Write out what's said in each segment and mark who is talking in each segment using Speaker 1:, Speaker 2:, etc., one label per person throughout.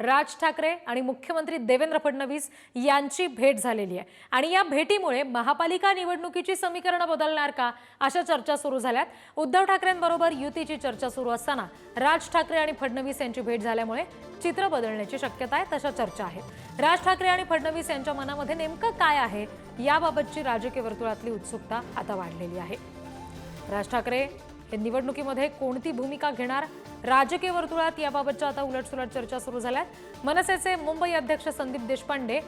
Speaker 1: राज ठाकरे आणि मुख्यमंत्री देवेंद्र फडणवीस यांची भेट झालेली आहे. आणि या भेटीमुळे महापालिका निवडणुकीची समीकरणं बदलणार का अशा चर्चा सुरू झाल्यात. उद्धव ठाकरेंबरोबर युतीची चर्चा सुरू असताना राज ठाकरे आणि फडणवीस यांची भेट झाल्यामुळे चित्र बदलण्याची शक्यता आहे तशा चर्चा आहेत. राज ठाकरे आणि फडणवीस यांच्या मनामध्ये नेमकं काय आहे याबाबतची राजकीय वर्तुळातली उत्सुकता आता वाढलेली आहे. राज ठाकरे हे निवडणुकीमध्ये कोणती भूमिका घेणार राजकीय वर्तुळात याबाबतच्या आता उलटसुलट चर्चा सुरू झाल्यात. मनसेचे मुंबई अध्यक्ष संदीप देशपांडे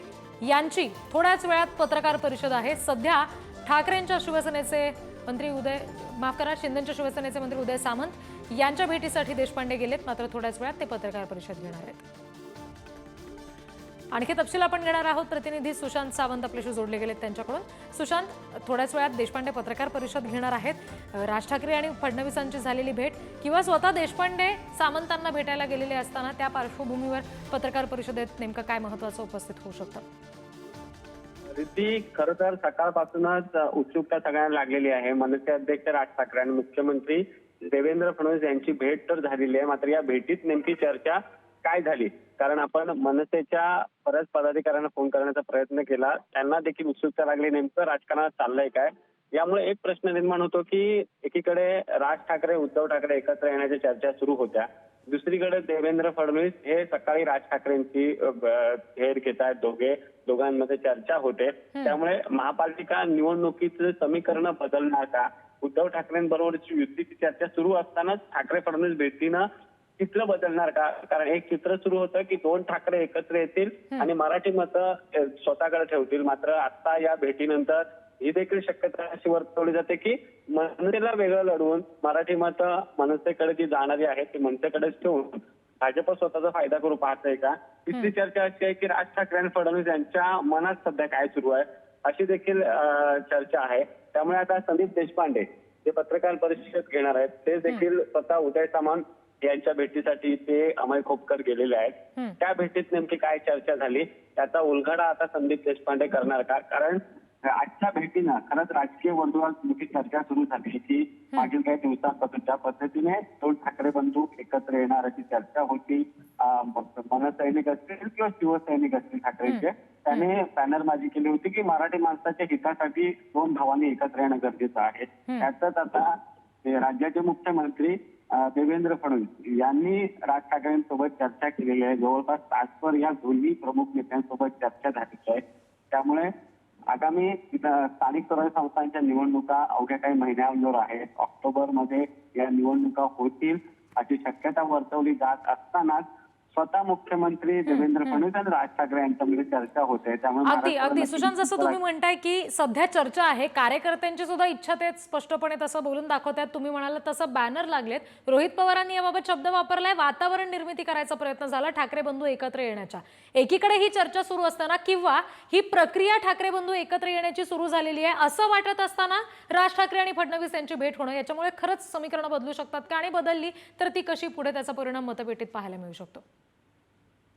Speaker 1: यांची थोड्याच वेळात पत्रकार परिषद आहे. सध्या ठाकरेंच्या शिवसेनेचे मंत्री उदय माफ करा शिंदेच्या शिवसेनेचे मंत्री उदय सामंत यांच्या भेटीसाठी देशपांडे गेलेत. मात्र थोड्याच वेळात ते पत्रकार परिषद घेणार आहेत. आणखी तपशील आपण घेणार आहोत. प्रतिनिधी सुशांत सावंत आपल्याशी जोडले गेलेत त्यांच्याकडून. सुशांत थोड्याच वेळात देशपांडे पत्रकार परिषद घेणार आहेत. राज ठाकरे आणि फडणवीसांची झालेली भेट किंवा स्वतः देशपांडे सामंतांना भेटायला गेलेले असताना त्या पार्श्वभूमीवर पत्रकार परिषदेत नेमकं काय महत्वाचं उपस्थित होऊ शकतं?
Speaker 2: रिद्धी खर तर सकाळपासूनच उत्सुकता सगळ्यांना लागलेली आहे. मनसे अध्यक्ष राज ठाकरे आणि मुख्यमंत्री देवेंद्र फडणवीस यांची भेट तर झालेली आहे. मात्र या भेटीत नेमकी चर्चा काय झाली? कारण आपण मनसेच्या बऱ्याच पदाधिकाऱ्यांना फोन करण्याचा प्रयत्न केला. त्यांना देखील उत्सुकता लागली नेमकं राजकारणात चाललंय काय? यामुळे एक प्रश्न निर्माण होतो की एकीकडे राज ठाकरे उद्धव ठाकरे एकत्र येण्याच्या चर्चा सुरू होत्या. दुसरीकडे देवेंद्र फडणवीस हे सकाळी राज ठाकरेंची भेट घेत आहेत. दोघे दोघांमध्ये चर्चा होते. त्यामुळे महापालिका निवडणुकीचं समीकरण बदलणार का? उद्धव ठाकरेंबरोबरची युतीची चर्चा सुरू असतानाच ठाकरे फडणवीस भेटीनं चित्र बदलणार का? कारण एक चित्र सुरू होतं की दोन ठाकरे एकत्र येतील आणि मराठी मतं स्वतःकडे ठेवतील. मात्र आता या भेटीनंतर ही देखील शक्यता अशी वर्तवली जाते की मनसेला वेगळं लढवून मराठी मतं मनसेकडे जी जाणारी आहेत ती मनसेकडेच ठेवून भाजप स्वतःचा फायदा करू पाहतंय का? तिसरी चर्चा अशी आहे की राज ठाकरे आणि फडणवीस यांच्या मनात सध्या काय सुरू आहे अशी देखील चर्चा आहे. त्यामुळे आता संदीप देशपांडे जे पत्रकार परिषद घेणार आहेत ते देखील स्वतः उदय सामंत यांच्या भेटीसाठी ते अमय खोपकर गेलेले आहेत. त्या भेटीत नेमकी काय चर्चा झाली? त्याचा उलगडा आता संदीप देशपांडे करणार का? कारण आजच्या भेटीनं खरंच राजकीय वर्तुळात मोठी चर्चा सुरू झाली की मागील काही दिवसांपासून ज्या पद्धतीने दोन ठाकरे बंधू एकत्र येणार अशी चर्चा होती. मनसैनिक असतील किंवा शिवसैनिक असतील ठाकरेंचे त्याने बॅनरबाजी केली होती की मराठी माणसाच्या हितासाठी दोन भावांनी एकत्र येणं गरजेचं आहे. त्यातच आता राज्याचे मुख्यमंत्री देवेंद्र फडणवीस यांनी राज ठाकरेंसोबत चर्चा केलेली आहे. जवळपास तासभर या दोन्ही प्रमुख नेत्यांसोबत चर्चा झालेली आहे. त्यामुळे आगामी स्थानिक स्वराज्य संस्थांच्या निवडणुका अवघ्या काही महिन्यांवर आहेत. ऑक्टोबरमध्ये या निवडणुका होतील अशी शक्यता वर्तवली जात असतानाच स्वतः मुख्यमंत्री देवेंद्र फडणवीस आणि राज ठाकरे यांच्यामध्ये चर्चा होते त्यामुळे
Speaker 1: अगदी अगदी सुशांत जसं तुम्ही म्हणताय की सध्या चर्चा आहे कार्यकर्त्यांची सुद्धा इच्छा तेच स्पष्टपणे तसं बोलून दाखवतात तुम्ही म्हणाल तसं बॅनर लागलेत. रोहित पवारांनी याबाबत शब्द वापरलाय. वातावरण निर्मिती करायचा प्रयत्न झाला ठाकरे बंधू एकत्र येण्याच्या. एकीकडे ही चर्चा सुरू असताना किंवा ही प्रक्रिया ठाकरे बंधू एकत्र येण्याची सुरू झालेली आहे असं वाटत असताना राज ठाकरे आणि फडणवीस यांची भेट होणं याच्यामुळे खरंच समीकरणं बदलू शकतात का आणि बदलली तर ती कशी पुढे त्याचा परिणाम मतपेटीत पाहायला मिळू शकतो?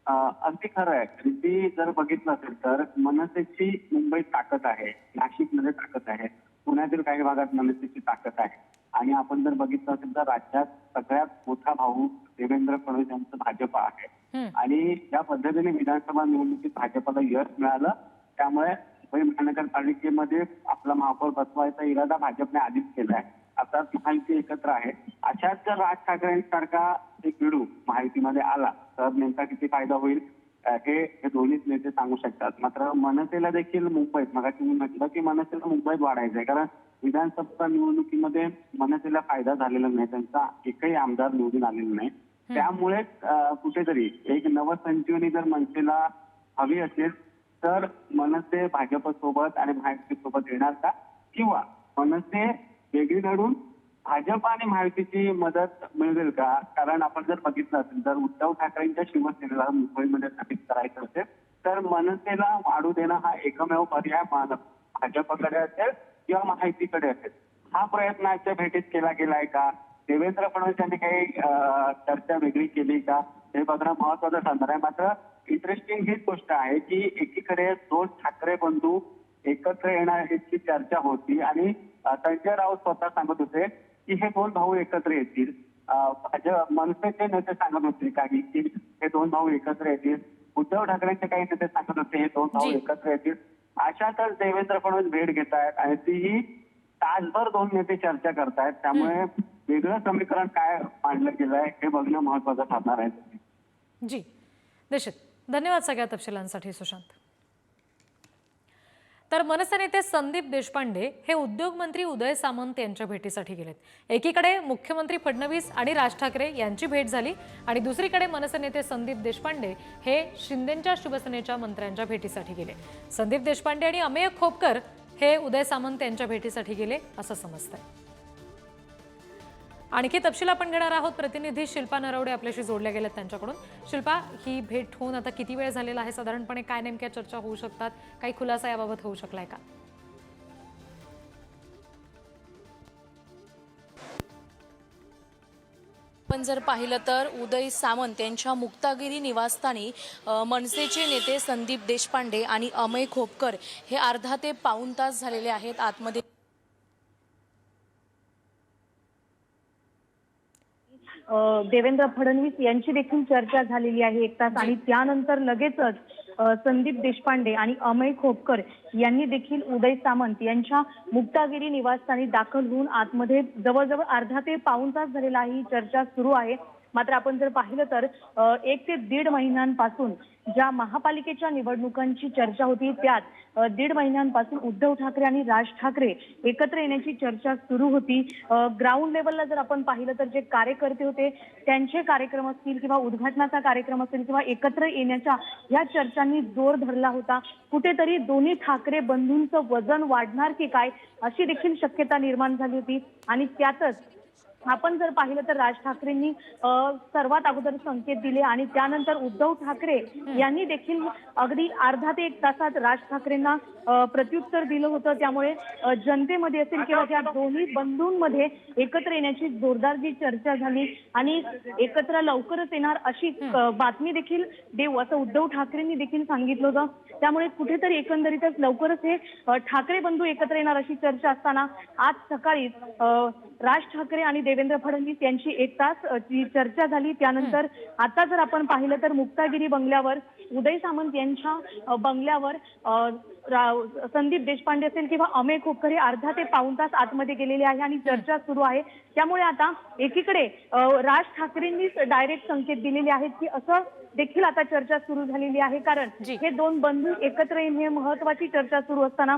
Speaker 2: अगदी खरं आहे. रिद्धी जर बघितलं असेल तर मनसेची मुंबईत ताकद आहे. नाशिकमध्ये ताकद आहे. पुण्यातील काही भागात मनसेची ताकद आहे. आणि आपण जर बघितलं असेल तर राज्यात सगळ्यात मोठा भाऊ देवेंद्र फडणवीस यांचं भाजप आहे. आणि ज्या पद्धतीने विधानसभा निवडणुकीत भाजपला यश मिळालं त्यामुळे मुंबई महानगरपालिकेमध्ये आपला महापौर बसवायचा इरादा भाजपने आधीच केलाय आता महायुती एकत्र आहे. अशाच जर राज ठाकरेंसारखा एक विडू महायुतीमध्ये आला तर नेमका किती फायदा होईल? हे हे दोन्हीच नेते सांगू शकतात. मात्र मनसेला देखील मुंबईत मग तुम्ही म्हटलं की मनसेला मुंबईत वाढायचंय. कारण विधानसभा निवडणुकीमध्ये मनसेला फायदा झालेला नाही. त्यांचा एकही आमदार निवडून आलेला नाही. त्यामुळे कुठेतरी एक नवसंजीवनी जर मनसेला हवी असेल तर मनसे भाजपसोबत आणि महायुतीसोबत येणार का? किंवा मनसे वेगळी लढून भाजप आणि महायुतीची मदत मिळेल का? कारण आपण जर बघितलं असेल तर उद्धव ठाकरेंच्या शिवसेनेला मुंबईमध्ये स्थापित करायचं असेल तर मनसेला वाढू देणं हा एकमेव पर्याय भाजपकडे असेल किंवा माहितीकडे असेल. हा प्रयत्न आजच्या भेटीत केला गेलाय का? देवेंद्र फडणवीस यांनी काही चर्चा वेगळी केली का? हे बघणं महत्वाचं ठरणार आहे. मात्र इंटरेस्टिंग हीच गोष्ट आहे की एकीकडे दोन ठाकरे बंधू एकत्र येण्याची चर्चा होती. आणि संजय राऊत स्वतः सांगत होते की हे दोन भाऊ एकत्र येतील. मनसेचे नेते सांगत होते काही की हे दोन भाऊ एकत्र येतील. उद्धव ठाकरेंचे काही नेते सांगत होते हे दोन भाऊ. एकत्र येतील. अशातच देवेंद्र फडणवीस भेट घेत आहेत आणि तीही तासभर दोन नेते चर्चा करतायत. त्यामुळे वेगळं समीकरण काय मांडलं गेलं आहे हे बघणं महत्वाचं ठरणार आहे.
Speaker 1: जी. निश्चित धन्यवाद सगळ्या तपशिलांसाठी सुशांत. तर मनसे नेते संदीप देशपांडे हे उद्योगमंत्री उदय सामंत यांच्या भेटीसाठी गेलेत. एकीकडे मुख्यमंत्री फडणवीस आणि राज ठाकरे यांची भेट झाली आणि दुसरीकडे मनसे नेते संदीप देशपांडे हे शिंदेच्या शिवसेनेच्या मंत्र्यांच्या भेटीसाठी गेले. संदीप देशपांडे आणि अमेय खोपकर हे उदय सामंत यांच्या भेटीसाठी गेले असं समजतंय. आणखी तपशील आपण घेणार आहोत. प्रतिनिधी शिल्पा नरवडे आपल्याशी जोडल्या गेल्यात त्यांच्याकडून. शिल्पा ही भेट होऊन आता किती वेळ झालेला आहे? साधारणपणे काय नेमक्या चर्चा होऊ शकतात? काही खुलासा याबाबत होऊ शकलाय का?
Speaker 3: आपण जर पाहिलं तर उदय सामंत यांच्या मुक्तागिरी निवासस्थानी मनसेचे नेते संदीप देशपांडे आणि अमय खोपकर हे अर्धा ते पाऊण तास झालेले आहेत. आतमध्ये
Speaker 4: देवेंद्र फडणवीस यांची देखील चर्चा झालेली आहे एक तास. आणि त्यानंतर लगेचच संदीप देशपांडे आणि अमय खोपकर यांनी देखील उदय सामंत यांच्या मुक्तागिरी निवासस्थानी दाखल होऊन आतमध्ये जवळजवळ अर्धा ते पाऊण तास झालेला ही चर्चा सुरू आहे. मात्र आपण जर पाहिलं तर एक ते दीड महिन्यांपासून ज्या महापालिकेच्या निवडणुकांची चर्चा होती त्यात दीड महिन्यांपासून उद्धव ठाकरे आणि राज ठाकरे एकत्र येण्याची चर्चा सुरू होती. ग्राउंड लेवलला जर आपण पाहिलं तर जे कार्यकर्ते होते त्यांचे कार्यक्रम असतील किंवा उद्घाटनाचा कार्यक्रम असेल किंवा एकत्र येण्याच्या या चर्चांनी जोर धरला होता. कुठेतरी दोन्ही ठाकरे बंधूंचं वजन वाढणार की काय अशी देखील शक्यता निर्माण झाली होती. आणि त्यातच आपण जर पाहिलं तर राज ठाकरेंनी सर्वात अगोदर संकेत दिले आणि त्यानंतर उद्धव ठाकरे यांनी देखील अगदी अर्धा ते एक तासात राज ठाकरेंना प्रत्युत्तर दिलं होतं. त्यामुळे जनतेमध्ये असेल किंवा त्या दोन्ही बंधूंमध्ये एकत्र येण्याची जोरदार जी चर्चा झाली आणि एकत्र लवकरच येणार अशी बातमी देखील देऊ असं उद्धव ठाकरेंनी देखील सांगितलं होतं. त्यामुळे कुठेतरी एकंदरीतच लवकरच हे ठाकरे बंधू एकत्र येणार अशी चर्चा असताना आज सकाळी राज ठाकरे आणि देवेंद्र फडणवीस यांची एक तास चर्चा झाली. त्यानंतर आता जर आपण पाहिलं तर मुक्तागिरी बंगल्यावर उदय सामंत यांच्या बंगल्यावर संदीप देशपांडे असेल किंवा अमेय खोपकर हे अर्धा ते पाऊण तास आतमध्ये गेलेले आहे आणि चर्चा सुरू आहे. त्यामुळे आता एकीकडे राज ठाकरेंनीच डायरेक्ट संकेत दिलेले आहेत की असं देखील आता चर्चा सुरू झालेली आहे. कारण. हे दोन बंधू एकत्र येणे हे महत्वाची चर्चा सुरू असताना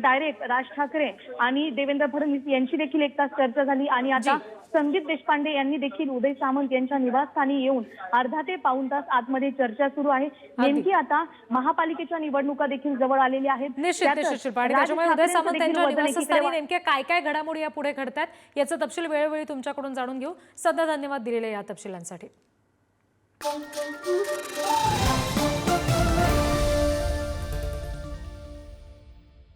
Speaker 4: डायरेक्ट राज ठाकरे आणि देवेंद्र फडणवीस यांची देखील एक तास चर्चा झाली आणि आता संदीप देशपांडे यांनी देखील उदय सामंत यांच्या निवासस्थानी येऊन अर्धा ते पाऊण तास आतमध्ये चर्चा सुरू आहे. नेमकी आता महापालिकेच्या निवडणुका देखील जवळ आलेल्या आहेत.
Speaker 1: निश्चित निश्चित त्याच्यामुळे उदय सामंत
Speaker 4: देखील
Speaker 1: यांच्या
Speaker 4: वजन एकीकडे
Speaker 1: निवासस्थानी नेमक्या काय काय घडामोडी या पुढे घडतात याचं तपशील वेळोवेळी तुमच्याकडून जाणून घेऊ. सध्या धन्यवाद दिलेले या तपशिलांसाठी.